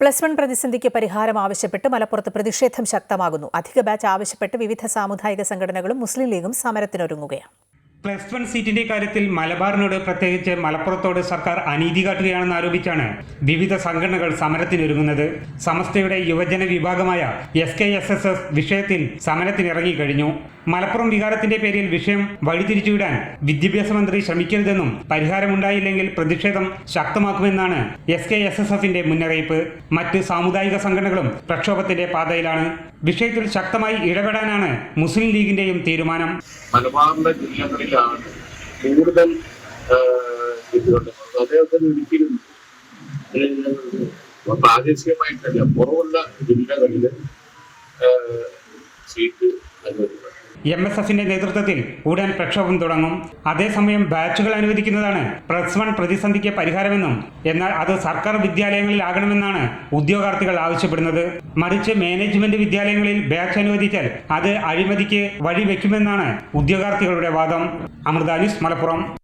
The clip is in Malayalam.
പ്ലസ് വൺ പ്രതിസന്ധിക്ക് പരിഹാരം ആവശ്യപ്പെട്ട് മലപ്പുറത്ത് പ്രതിഷേധം ശക്തമാകുന്നു. അധിക ബാച്ച് ആവശ്യപ്പെട്ട് വിവിധ സാമുദായിക സംഘടനകളും മുസ്ലിം ലീഗും സമരത്തിനൊരുങ്ങുകയാണ്. പ്ലസ് വൺ സീറ്റിന്റെ കാര്യത്തിൽ മലബാറിനോട് പ്രത്യേകിച്ച് മലപ്പുറത്തോട് സർക്കാർ അനീതി കാട്ടുകയാണെന്ന് ആരോപിച്ചാണ് വിവിധ സംഘടനകൾ സമരത്തിനൊരുങ്ങുന്നത്. സമസ്തയുടെ യുവജന വിഭാഗമായ S K S S S വിഷയത്തിൽ സമരത്തിനിറങ്ങിക്കഴിഞ്ഞു മലപ്പുറം വികാരത്തിന്റെ പേരിൽ വിഷയം വഴിതിരിച്ചുവിടാൻ വിദ്യാഭ്യാസ മന്ത്രി ശ്രമിക്കരുതെന്നും പരിഹാരമുണ്ടായില്ലെങ്കിൽ പ്രതിഷേധം ശക്തമാക്കുമെന്നാണ് എസ് കെ എസ് എസ് എഫിന്റെ മുന്നറിയിപ്പ്. മറ്റ് സാമുദായിക സംഘടനകളും പ്രക്ഷോഭത്തിന്റെ പാതയിലാണ്. വിഷയത്തിൽ ശക്തമായി ഇടപെടാനാണ് മുസ്ലിം ലീഗിന്റെയും തീരുമാനം. മലബാറിന്റെ ജില്ലകളിലാണ് കൂടുതൽ ഇതുകൊണ്ട് അദ്ദേഹത്തിന് ഒരിക്കലും പ്രാദേശികമായിട്ടല്ല പുറമുള്ള ജില്ലകളിൽ സീറ്റ് അനുവദിക്കണം എം എസ് എഫിന്റെ നേതൃത്വത്തിൽ ഉടൻ പ്രക്ഷോഭം തുടങ്ങും. അതേസമയം ബാച്ചുകൾ അനുവദിക്കുന്നതാണ്. പ്ലസ് വൺ പ്രതിസന്ധിക്ക് പരിഹാരമെന്നും എന്നാൽ അത് സർക്കാർ വിദ്യാലയങ്ങളിലാകണമെന്നാണ് ഉദ്യോഗാർത്ഥികൾ ആവശ്യപ്പെടുന്നത്. മറിച്ച് മാനേജ്മെന്റ് വിദ്യാലയങ്ങളിൽ ബാച്ച് അനുവദിച്ചാൽ അത് അഴിമതിക്ക് വഴിവെക്കുമെന്നാണ് ഉദ്യോഗാർത്ഥികളുടെ വാദം. അമൃത ന്യൂസ് മലപ്പുറം.